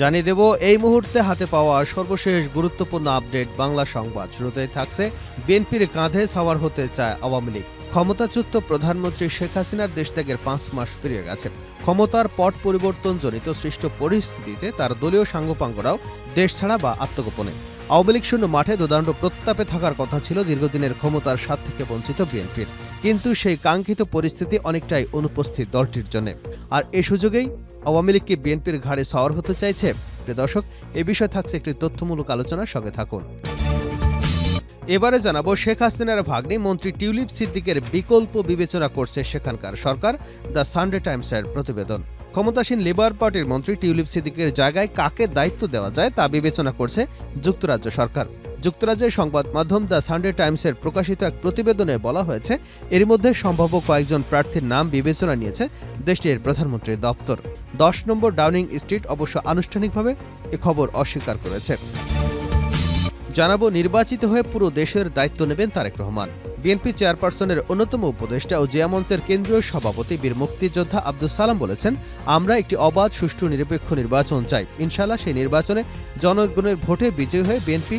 জানিয়ে দেব, এই মুহূর্তে হাতে পাওয়া সর্বশেষ গুরুত্বপূর্ণ আপডেট বাংলা সংবাদ। শুরুতেই থাকছে, বিএনপির কাঁধে সাওয়ার হতে চায় আওয়ামী লীগ। ক্ষমতাচ্যুত প্রধানমন্ত্রী শেখ হাসিনার দেশ ত্যাগের পাঁচ মাস পেরিয়ে গেছে। ক্ষমতার পট পরিবর্তনজনিত সৃষ্ট পরিস্থিতিতে তার দলীয় সাঙ্গপাঙ্গরাও দেশ ছাড়া বা আত্মগোপনে। আওয়ামী লীগ শূন্য মাঠে দোদাণ্ড প্রত্যাপে থাকার কথা ছিল দীর্ঘদিনের ক্ষমতার স্বাদ থেকে বঞ্চিত বিএনপির। কিন্তু সেই কাঙ্ক্ষিত পরিস্থিতি অনেকটাই অনুপস্থিত দলটির জন্য। আর এ সুযোগেই আওয়ামী লীগকে বিএনপির ঘাড়ে সওয়ার হতে চাইছে। প্রিয় দর্শক, এ বিষয়ে থাকছে একটি তথ্যমূলক আলোচনার সঙ্গে থাকুন। এবারে জানাব শেখ হাসিনার ভাগ্নে মন্ত্রী টিউলিপ সিদ্দিকের বিকল্প বিবেচনা করছে সেখানকার সরকার, দ্য সানডে টাইমসের প্রতিবেদন। ক্ষমতাসীন লেবার পার্টির মন্ত্রী টিউলিপ সিদ্দিকের জায়গায় কাকে দায়িত্ব দেওয়া যায় তা বিবেচনা করছে যুক্তরাজ্য সরকার। যুক্তরাজ্যের সংবাদ মাধ্যম দ্য সানডে টাইমসের প্রকাশিত এক প্রতিবেদনে বলা হয়েছে, এর মধ্যে সম্ভাব্য কয়েকজন প্রার্থীর নাম বিবেচনা নিয়েছে দেশটির প্রধানমন্ত্রীর দপ্তর। দশ নম্বর ডাউনিং স্ট্রিট অবশ্য আনুষ্ঠানিকভাবে এ খবর অস্বীকার করেছে। জানাব, নির্বাচিত হয়ে পুরো দেশের দায়িত্ব নেবেন তারেক রহমান। বিএনপি চেয়ারপারসনের অন্যতম উপদেষ্টা ও জিয়া মঞ্চের কেন্দ্রীয় সভাপতি বীর মুক্তিযোদ্ধা আব্দুল সালাম বলেছেন, আমরা একটি অবাধ, সুষ্ঠু, নিরপেক্ষ নির্বাচন চাই। ইনশাল্লাহ সেই নির্বাচনে জনগণের ভোটে বিজয়ী হয়ে বিএনপি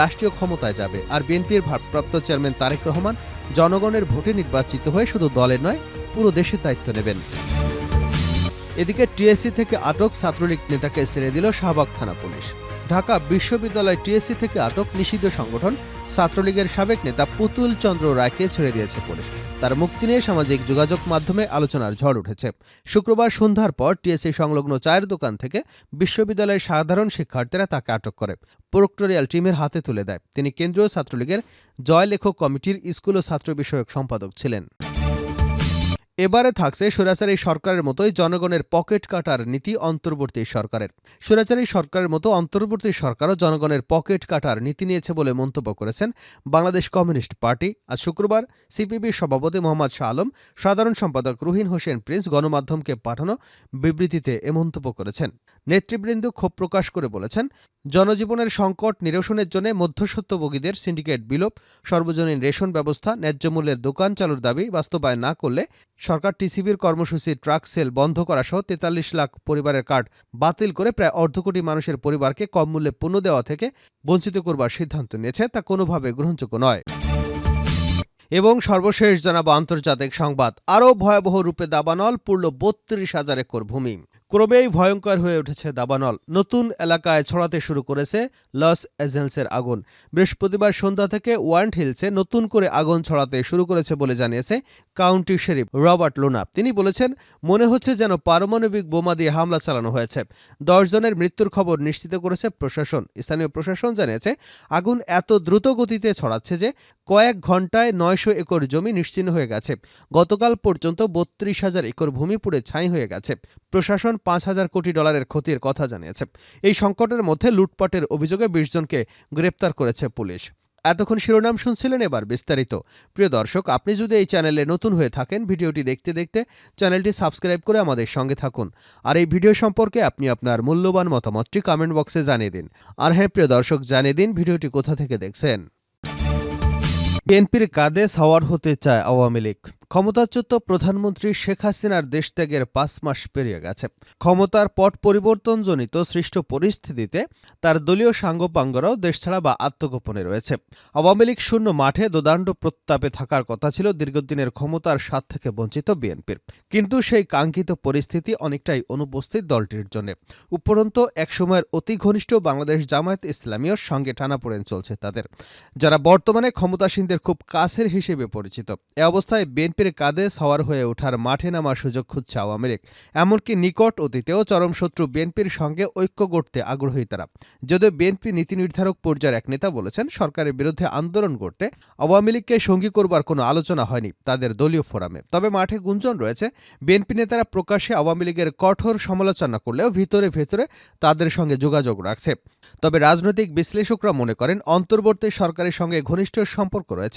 রাষ্ট্রীয় ক্ষমতায় যাবে। আর বিএনপির ভারপ্রাপ্ত চেয়ারম্যান তারেক রহমান, জনগণের ভোটে নির্বাচিত হয়ে শুধু দলের নয়, পুরো দেশের দায়িত্ব নেবেন। এদিকে টিএসসি থেকে আটক ছাত্রলীগ নেতাকে ছেড়ে দিল শাহবাগ থানা পুলিশ। ঢাকা বিশ্ববিদ্যালয় টিএসসি থেকে আটক নিষিদ্ধ সংগঠন ছাত্রলীগের সাবেক নেতা পুতুল চন্দ্র রায়কে ছেড়ে দিয়েছে পুলিশ। তার মুক্তি নিয়ে সামাজিক যোগাযোগ মাধ্যমে আলোচনার ঝড় উঠেছে। শুক্রবার সন্ধ্যার পর টিএসসি সংলগ্ন চায়ের দোকান থেকে বিশ্ববিদ্যালয়ের সাধারণ শিক্ষার্থীরা তাকে আটক করে। প্রক্টোরিয়াল টিমের হাতে তুলে দেয়। তিনি কেন্দ্রীয় ছাত্রলীগের জয় লেখক কমিটির স্কুল ও ছাত্র বিষয়ক সম্পাদক ছিলেন। এবারে থাকছে স্বৈরাচারী সরকারের মতোই জনগণের পকেট কাটার নীতি অন্তর্বর্তী সরকারের। স্বৈরাচারী সরকারের মতো অন্তর্বর্তী সরকারও জনগণের পকেট কাটার নীতি নিয়েছে বলে মন্তব্য করেছেন বাংলাদেশ কমিউনিস্ট পার্টি। আজ শুক্রবার সিপিবি সভাপতি মোহাম্মদ শাহ আলম, সাধারণ সম্পাদক রুহিন হোসেন প্রিন্স গণমাধ্যমকে পাঠানো বিবৃতিতে এ মন্তব্য করেছেন। নেতৃবৃন্দ ক্ষোভ প্রকাশ করে বলেছেন, জনজীবনের সংকট নিরসনের জন্য মধ্যস্বত্বভোগীদের সিন্ডিকেট বিলোপ, সর্বজনীন রেশন ব্যবস্থা, ন্যায্য মূল্যের দোকান চালুর দাবি বাস্তবায়ন না করলে সরকার টিসিবির কর্মসূচি ট্রাক সেল বন্ধ করা সহ তেতাল্লিশ লাখ পরিবারের কার্ড বাতিল করে প্রায় অর্ধকোটি মানুষের পরিবারকে কম মূল্যে পণ্য দেওয়া থেকে বঞ্চিত করবার সিদ্ধান্ত নিয়েছে, তা কোনোভাবে গ্রহণযোগ্য নয়। এবং সর্বশেষ জানাব আন্তর্জাতিক সংবাদ। আরও ভয়াবহ রূপে দাবানল পুরল বত্রিশ হাজার একর ভূমি। ক্রমেই ভয়ঙ্কর হয়ে উঠেছে দাবানল। নতুন এলাকায় ছড়াতে শুরু করেছে লস এজেন্সের আগুন। বৃহস্পতিবার সন্ধ্যা থেকে ওয়ান্ট হিলসে নতুন করে আগুন ছড়াতে শুরু করেছে বলে জানিয়েছে কাউন্টি শেরিফ রবার্ট লোনা। তিনি বলেছেন, মনে হচ্ছে যেন পারমাণবিক বোমা দিয়ে হামলা চালানো হয়েছে। দশ জনের মৃত্যুর খবর নিশ্চিত করেছে প্রশাসন। স্থানীয় প্রশাসন জানিয়েছে, আগুন এত দ্রুত গতিতে ছড়াচ্ছে যে কয়েক ঘন্টায় নয়শো একর জমি নিশ্চিহ্ন হয়ে গেছে। গতকাল পর্যন্ত বত্রিশ হাজার একর ভূমি পুড়ে ছাই হয়ে গেছে। প্রশাসন পাঁচ হাজার কোটি ডলারের ক্ষতির কথা জানিয়েছে। এই সংকটের মধ্যে লুটপাটের অভিযোগে বিশ জনকে গ্রেপ্তার করেছে পুলিশ। এতক্ষণ শিরোনাম শুনছিলেন এবার বিস্তারিত। প্রিয় দর্শক, আপনি যদি এই চ্যানেলে নতুন হয়ে থাকেন, ভিডিওটি দেখতে দেখতে চ্যানেলটি সাবস্ক্রাইব করে আমাদের সঙ্গে থাকুন। আর এই ভিডিও সম্পর্কে আপনি আপনার মূল্যবান মতামতটি কমেন্ট বক্সে জানিয়ে দিন। আর হ্যাঁ প্রিয় দর্শক, জানিয়ে দিন ভিডিওটি কোথা থেকে দেখছেন। বিএনপির কাঁধে সাওয়ার হতে চায় আওয়ামী লীগ। ক্ষমতাচ্যুত প্রধানমন্ত্রী শেখ হাসিনার দেশত্যাগের পাঁচ মাস পেরিয়ে গেছে। ক্ষমতার পট পরিবর্তনজনিত সৃষ্ট পরিস্থিতিতে তার দলীয় সাঙ্গপাঙ্গরাও দেশ ছাড়া বা আত্মগোপনে রয়েছে। আওয়ামী লীগ শূন্য মাঠে দোদাণ্ড প্রত্যাপে থাকার কথা ছিল দীর্ঘদিনের ক্ষমতার স্বাদ থেকে বঞ্চিত বিএনপির। কিন্তু সেই কাঙ্ক্ষিত পরিস্থিতি অনেকটাই অনুপস্থিত দলটির জন্য। উপরন্তু একসময়ের অতি ঘনিষ্ঠ বাংলাদেশ জামায়াত ইসলামীয় সঙ্গে টানাপোড়েন চলছে তাদের। যারা বর্তমানে ক্ষমতাসীনদের খুব কাছের হিসেবে পরিচিত। এ অবস্থায় বিএনপির কাঁধে সওয়ার হয়ে ওঠার মাঠে নামার সুযোগ খুঁজছে আওয়ামী লীগ। এমনকি নিকট অতীতেও চরম শত্রু বিএনপির সঙ্গে ঐক্য গড়তে আগ্রহী তারা। যদিও বিএনপি নীতি নির্ধারক পর্যায়ের এক নেতা বলেছেন, সরকারের বিরুদ্ধে আন্দোলন করতে আওয়ামী লীগকে সঙ্গী করবার কোনো আলোচনা হয়নি তাদের দলীয় ফোরামে। তবে মাঠে গুঞ্জন রয়েছে, বিএনপি নেতারা প্রকাশ্যে আওয়ামী লীগের কঠোর সমালোচনা করলেও ভিতরে ভেতরে তাদের সঙ্গে যোগাযোগ রাখছে। তবে রাজনৈতিক বিশ্লেষকরা মনে করেন, অন্তর্বর্তী সরকারের সঙ্গে ঘনিষ্ঠ সম্পর্ক রয়েছে।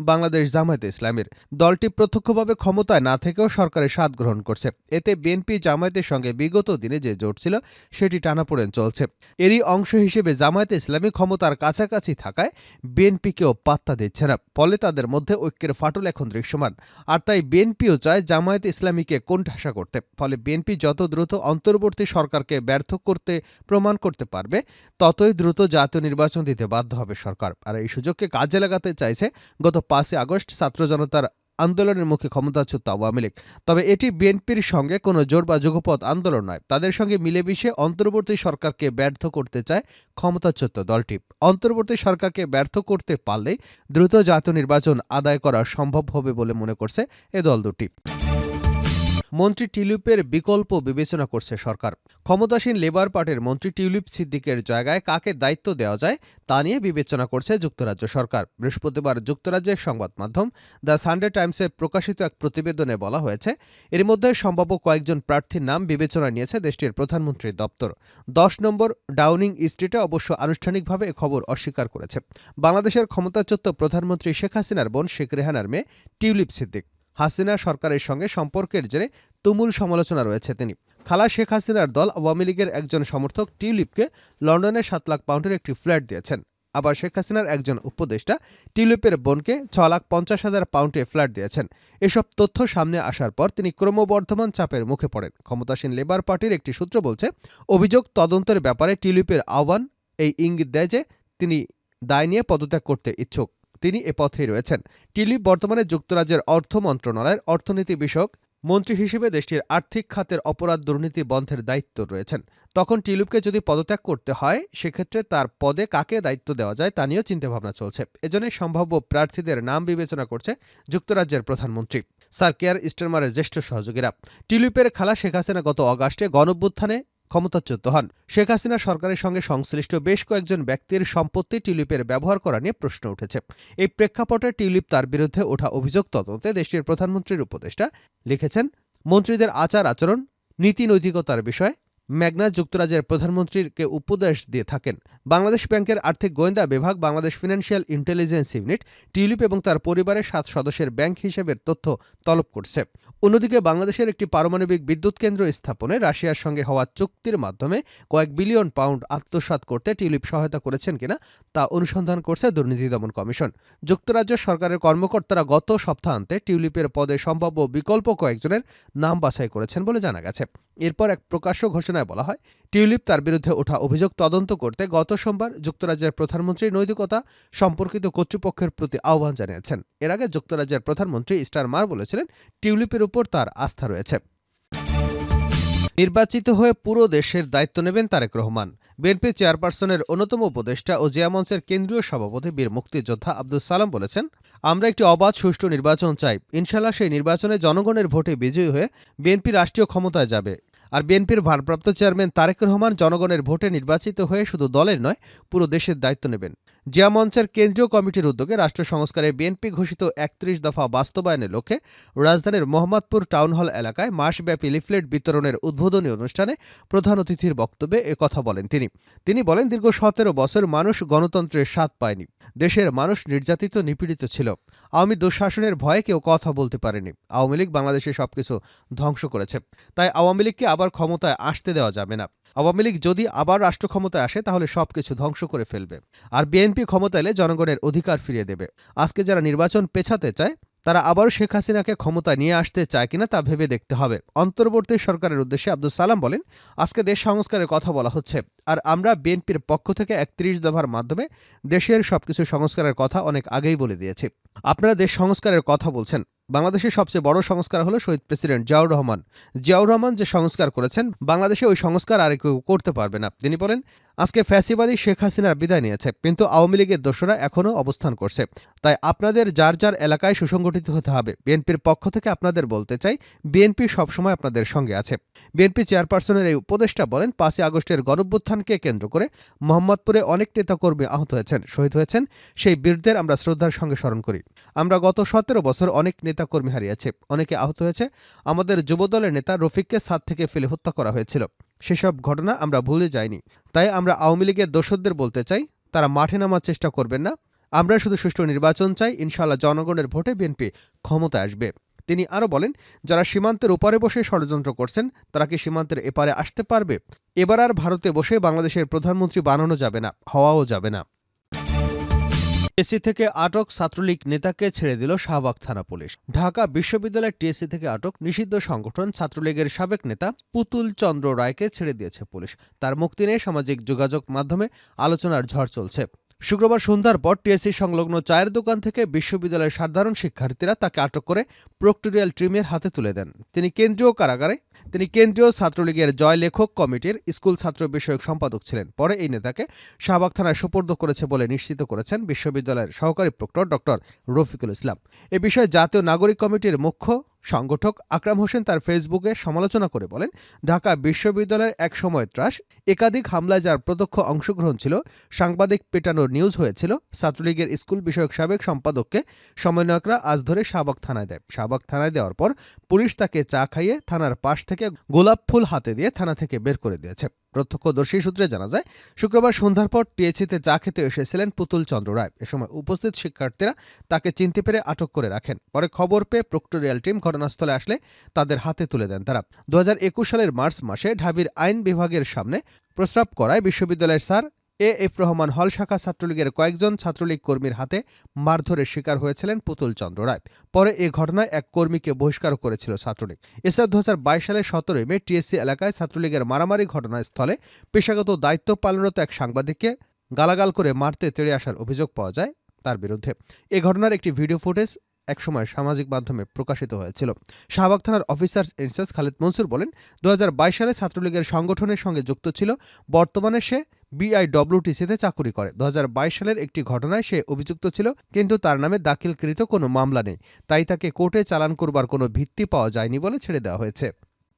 বাংলাদেশ জামায়াতে ইসলামের। দলটি প্রত্যক্ষভাবে ক্ষমতায় না থেকেও সরকারের স্বাদ গ্রহণ করছে। এতে বিএনপি জামায়াতের সঙ্গে বিগত দিনে যে জোট ছিল, সেটি টানাপোড়েন চলছে। এরই অংশ হিসেবে জামায়াতে ইসলামী ক্ষমতার কাছাকাছি থাকায় বিএনপিকেও পাত্তা দিচ্ছে না। ফলে তাদের মধ্যে ঐক্যের ফাটল এখন দৃশ্যমান। আর তাই বিএনপিও চায় জামায়াতে ইসলামীকে কোণঠাসা করতে। ফলে বিএনপি যত দ্রুত অন্তর্বর্তী সরকারকে ব্যর্থ করতে প্রমাণ করতে পারবে, ততই দ্রুত জাতীয় নির্বাচন দিতে বাধ্য হবে সরকার। আর এই সুযোগকে কাজে লাগাতে চাইছে গত পাঁচই আগস্ট ছাত্র জনতার আন্দোলনের মুখে ক্ষমতাচ্যুত আওয়ামী লীগ। তবে এটি বিএনপির সঙ্গে কোনো জোর বা যুগপথ আন্দোলন নয়। তাদের সঙ্গে মিলেমিশে অন্তর্বর্তী সরকারকে ব্যর্থ করতে চায় ক্ষমতাচ্যুত দলটি। অন্তর্বর্তী সরকারকে ব্যর্থ করতে পারলে দ্রুত জাতীয় নির্বাচন আদায় করা সম্ভব হবে বলে মনে করছে এ দল দুটি। মন্ত্রী টিউলিপের বিকল্প বিবেচনা করছে সরকার। ক্ষমতাসীন লেবার পার্টির মন্ত্রী টিউলিপ সিদ্দিকের জায়গায় কাকে দায়িত্ব দেওয়া যায় তা নিয়ে বিবেচনা করছে যুক্তরাজ্য সরকার। বৃহস্পতিবার যুক্তরাজ্যের সংবাদ মাধ্যম, দ্য সানডে টাইমসে প্রকাশিত এক প্রতিবেদনে বলা হয়েছে, এর মধ্যে সম্ভাব্য কয়েকজন প্রার্থীর নাম বিবেচনা নিয়েছে দেশটির প্রধানমন্ত্রীর দপ্তর। দশ নম্বর, ডাউনিং স্ট্রিটে অবশ্য আনুষ্ঠানিকভাবে খবর অস্বীকার করেছে। বাংলাদেশের ক্ষমতাচ্যুত প্রধানমন্ত্রী শেখ হাসিনার বোন শেখ রেহানার মেয়ে টিউলিপ সিদ্দিক। হাসিনা সরকারের সঙ্গে সম্পর্কের জেরে তুমুল সমালোচনা রয়েছে তিনি। খালা শেখ হাসিনার দল আওয়ামী লীগের একজন সমর্থক টিউলিপকে লন্ডনে সাত লাখ পাউন্ডের একটি ফ্ল্যাট দিয়েছেন। আবার শেখ হাসিনার একজন উপদেষ্টা টিউলিপের বোনকে ছ লাখ পঞ্চাশ হাজার পাউন্ডে ফ্ল্যাট দিয়েছেন। এসব তথ্য সামনে আসার পর তিনি ক্রমবর্ধমান চাপের মুখে পড়েন। ক্ষমতাসীন লেবার পার্টির একটি সূত্র বলছে, অভিযোগ তদন্তের ব্যাপারে টিউলিপের আহ্বান এই ইঙ্গিত দেয় যে তিনি দায় নিয়ে পদত্যাগ করতে ইচ্ছুক। তিনি এ পথেই রয়েছেন। টিলিপ বর্তমানে যুক্তরাজ্যের অর্থ মন্ত্রণালয়ের অর্থনীতি বিষয়ক মন্ত্রী হিসেবে দেশটির আর্থিক খাতের অপরাধ দুর্নীতি বন্ধের দায়িত্ব রয়েছেন। তখন টিলুপকে যদি পদত্যাগ করতে হয়, সেক্ষেত্রে তার পদে কাকে দায়িত্ব দেওয়া যায় তা নিয়েও চিন্তাভাবনা চলছে। এজন্য সম্ভাব্য প্রার্থীদের নাম বিবেচনা করছে যুক্তরাজ্যের প্রধানমন্ত্রী। স্যার কেয়ার স্টেরমারের জ্যেষ্ঠ সহযোগীরা। টিলুপের খালা শেখ হাসিনা গত অগাস্টে গণভ্যুত্থানে ক্ষমতাচ্যুত হন। শেখ হাসিনা সরকারের সঙ্গে সংশ্লিষ্ট বেশ কয়েকজন ব্যক্তির সম্পত্তি টিউলিপের ব্যবহার করা নিয়ে প্রশ্ন উঠেছে। এই প্রেক্ষাপটে টিউলিপ তার বিরুদ্ধে ওঠা অভিযোগ তদন্তে দেশটির প্রধানমন্ত্রীর উপদেষ্টা লিখেছেন, মন্ত্রীদের আচার আচরণ নীতি নৈতিকতার বিষয়ে ম্যাগনা যুক্তরাজ্যের প্রধানমন্ত্রীকে উপদেশ দিয়ে থাকেন। বাংলাদেশ ব্যাংকের আর্থিক গোয়েন্দা বিভাগ, Bangladesh financial intelligence unit, Tulip এবং তার পরিবারের সাত সদস্যের ব্যাংক হিসেবের তথ্য তলব করছে। অন্যদিকে বাংলাদেশের একটি পারমাণবিক বিদ্যুৎ কেন্দ্র স্থাপনে রাশিয়ার সঙ্গে হওয়া চুক্তির মাধ্যমে কয়েক বিলিয়ন পাউন্ড আত্মসাৎ করতে টিউলিপ সহায়তা করেছেন কিনা তা অনুসন্ধান করছে দুর্নীতি দমন কমিশন। যুক্তরাজ্য সরকারের কর্মকর্তারা গত সপ্তাহান্তে টিউলিপের পদে সম্ভাব্য বিকল্প কয়েকজনের নাম বাছাই করেছেন বলে জানা গেছে। এরপর এক প্রকাশ্য ঘোষণায় বলা হয়, টিউলিপ তার বিরুদ্ধে ওঠা অভিযোগ তদন্ত করতে গত সোমবার যুক্তরাজ্যের প্রধানমন্ত্রী নৈতিকতা সম্পর্কিত কর্তৃপক্ষের প্রতি আহ্বান জানিয়েছেন। এর আগে যুক্তরাজ্যের প্রধানমন্ত্রী স্টারমার বলেছিলেন, টিউলিপের উপর তার আস্থা রয়েছে। নির্বাচিত হয়ে পুরো দেশের দায়িত্ব নেবেন তারেক রহমান। বিএনপি চেয়ারপারসনের অন্যতম উপদেষ্টা ও জিয়ামঞ্চের কেন্দ্রীয় সভাপতি বীর মুক্তিযোদ্ধা আব্দুল সালাম বলেছেন, আমরা একটি অবাধ সুষ্ঠু নির্বাচন চাই। ইনশাল্লাহ সেই নির্বাচনে জনগণের ভোটে বিজয়ী হয়ে বিএনপি রাষ্ট্রীয় ক্ষমতায় যাবে। আর বিএনপির ভারপ্রাপ্ত চেয়ারম্যান তারেক রহমান জনগণের ভোটে নির্বাচিত হয়ে শুধু দলের নয়, পুরো দেশের দায়িত্ব নেবেন। জিয়া মঞ্চের কেন্দ্রীয় কমিটির উদ্যোগে রাষ্ট্র সংস্কারে বিএনপি ঘোষিত একত্রিশ দফা বাস্তবায়নের লক্ষ্যে রাজধানীর মোহাম্মদপুর টাউন হল এলাকায় মাসব্যাপী লিফলেট বিতরণের উদ্বোধনী অনুষ্ঠানে প্রধান অতিথির বক্তব্যে কথা বলেন তিনি। তিনি বলেন, দীর্ঘ সতেরো বছর মানুষ গণতন্ত্রের স্বাদ পায়নি। দেশের মানুষ নির্যাতিত, নিপীড়িত ছিল। আওয়ামী দুঃশাসনের ভয়ে কেউ কথা বলতে পারেনি। আওয়ামী লীগ বাংলাদেশে সবকিছু ধ্বংস করেছে। তাই আওয়ামী লীগকে আবার ক্ষমতায় আসতে দেওয়া যাবে না। আওয়ামী লীগ যদি আবার রাষ্ট্র ক্ষমতায় আসে, তাহলে সবকিছু ধ্বংস করে ফেলবে। আর বিএনপি ক্ষমতা এলে জনগণের অধিকার ফিরিয়ে দেবে। আজকে যারা নির্বাচন পেছাতে চায়, তারা আবারও শেখ হাসিনাকে ক্ষমতা নিয়ে আসতে চায় কিনা তা ভেবে দেখতে হবে। অন্তর্বর্তী সরকারের উদ্দেশ্যে আব্দুল সালাম বলেন, আজকে দেশ সংস্কারের কথা বলা হচ্ছে। আর আমরা বিএনপির পক্ষ থেকে একত্রিশ দফার মাধ্যমে দেশের সবকিছু সংস্কারের কথা অনেক আগেই বলে দিয়েছি। আপনারা দেশ সংস্কারের কথা বলছেন বাংলাদেশের সবচেয়ে বড় সংস্কার হলো শহীদ প্রেসিডেন্ট জিয়াউর রহমান। জিয়াউর রহমান যে সংস্কার করেছেন, বাংলাদেশে ওই সংস্কার আর কেউ করতে পারবে না। তিনি বলেন আজকে ফ্যাসিবাদী শেখ হাসিনার বিদায় নিয়েছে, কিন্তু আওয়ামী লীগের দোষরা এখনও অবস্থান করছে। তাই আপনাদের যার যার এলাকায় সুসংগঠিত হতে হবে। বিএনপির পক্ষ থেকে আপনাদের বলতে চাই, বিএনপি সবসময় আপনাদের সঙ্গে আছে। বিএনপি চেয়ারপারসনের এই উপদেষ্টা বলেন, পাঁচই আগস্টের গণভ্যুত্থানকে কেন্দ্র করে মোহাম্মদপুরে অনেক নেতাকর্মী আহত হয়েছেন, শহীদ হয়েছেন। সেই বীরদের আমরা শ্রদ্ধার সঙ্গে স্মরণ করি। আমরা গত সতেরো বছর অনেক নেতাকর্মী হারিয়েছে, অনেকে আহত হয়েছে। আমাদের যুবদলের নেতা রফিককে সাত থেকে ফেলে হত্যা করা হয়েছিল। সেসব ঘটনা আমরা ভুলে যাইনি। তাই আমরা আওয়ামী লীগের দোষদের বলতে চাই, তারা মাঠে নামার চেষ্টা করবেন না। আমরা শুধু সুষ্ঠু নির্বাচন চাই ইনশাল্লাহ জনগণের ভোটে বিএনপি ক্ষমতা আসবে। তিনি আরও বলেন, যারা সীমান্তের ওপারে বসে ষড়যন্ত্র করছেন, তারা কি সীমান্তের এপারে আসতে পারবে? এবার আর ভারতে বসে বাংলাদেশের প্রধানমন্ত্রী বানানো যাবে না, হওয়াও যাবে না। টিএসসি থেকে আটক ছাত্রলীগ নেতাকে ছেড়ে দিল শাহবাগ থানা পুলিশ। ঢাকা বিশ্ববিদ্যালয়ের টিএসসি থেকে আটক নিষিদ্ধ সংগঠন ছাত্রলীগের সাবেক নেতা পুতুল চন্দ্র রায়কে ছেড়ে দিয়েছে পুলিশ। তার মুক্তি নিয়ে সামাজিক যোগাযোগ মাধ্যমে আলোচনার ঝড় চলছে। শুক্রবার সন্ধ্যার পর টিএসসি সংলগ্ন চায়ের দোকান থেকে বিশ্ববিদ্যালয়ের সাধারণ শিক্ষার্থীরা তাকে আটক করে প্রক্টোরিয়াল টিমের হাতে তুলে দেন। তিনি কেন্দ্রীয় কারাগারে, তিনি কেন্দ্রীয় ছাত্রলীগের জয় লেখক কমিটির স্কুল ছাত্র বিষয়ক সম্পাদক ছিলেন। পরে এই নেতাকে শাহবাগ থানায় সোপর্দ করেছে বলে নিশ্চিত করেছেন বিশ্ববিদ্যালয়ের সহকারী প্রক্টর ডক্টর রফিকুল ইসলাম। এ বিষয়ে জাতীয় নাগরিক কমিটির মুখ্য সংগঠক আকরাম হোসেন তার ফেসবুকে সমালোচনা করে বলেন, ঢাকা বিশ্ববিদ্যালয়ের এক সময় ত্রাস, একাধিক হামলায় যার প্রত্যক্ষ অংশগ্রহণ ছিল, সাংবাদিক পেটানোর নিউজ হয়েছিল, ছাত্রলীগের স্কুল বিষয়ক সাবেক সম্পাদককে সমন্বয়করা আজ ধরে শাহবাগ থানায় দেয়। শাহবাগ থানায় দেওয়ার পর পুলিশ তাকে চা খাইয়ে থানার পাশ থেকে গোলাপ ফুল হাতে দিয়ে থানা থেকে বের করে দিয়েছে। প্রত্যক্ষদর্শী সূত্রে জানা যায়, শুক্রবার সন্ধ্যার পর টিএসিতে চা খেতে এসেছিলেন পুতুল চন্দ্র রায়। এ সময় উপস্থিত শিক্ষার্থীরা তাকে চিনতে পেরে আটক করে রাখেন। পরে খবর পেয়ে প্রক্টোরিয়াল টিম ঘটনাস্থলে আসলে তাদের হাতে তুলে দেন তারা। দু হাজার একুশ সালের মার্চ মাসে ঢাবির আইন বিভাগের সামনে প্রস্তাব করায় বিশ্ববিদ্যালয়ের স্যার এ. এফ. রহমান হল শাখা ছাত্রলীগের কয়েকজন ছাত্রলীগ কর্মীর হাতে মারধরের শিকার হয়েছিলেন পুতুল চন্দ্র রায়। পরে এ ঘটনায় এক কর্মীকে বহিষ্কার করেছিল ছাত্রলীগ। এছাড়া দু হাজার বাইশ সালের সতেরোই মে টিএসসি এলাকায় ছাত্রলীগের মারামারি ঘটনাস্থলে পেশাগত দায়িত্ব পালনরত এক সাংবাদিককে গালাগাল করে মারতে তেড়ে আসার অভিযোগ পাওয়া যায় তার বিরুদ্ধে। এ ঘটনার একটি ভিডিও ফুটেজ একসময় সামাজিক মাধ্যমে প্রকাশিত হয়েছিল। শাহবাগ থানার অফিসার ইনচার্জ খালেদ মনসুর বলেন দু হাজার বাইশ সালে ছাত্রলীগের সংগঠনের সঙ্গে যুক্ত ছিল। বর্তমানে সে বিআইডব্লিউটিসিতে চাকরি করে। দু হাজার বাইশ সালের একটি ঘটনায় সে অভিযুক্ত ছিল, কিন্তু তার নামে দাখিলকৃত কোনো মামলা নেই। তাই তাকে কোর্টে চালান করবার কোনো ভিত্তি পাওয়া যায়নি বলে ছেড়ে দেওয়া হয়েছে।